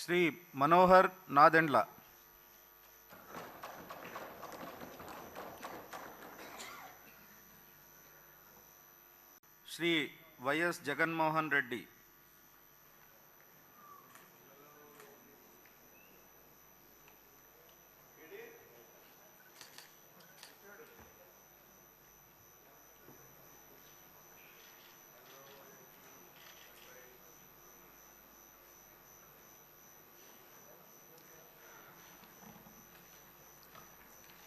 Shri Manohar Nadendla. Shri Y S Jaganmohan Reddy.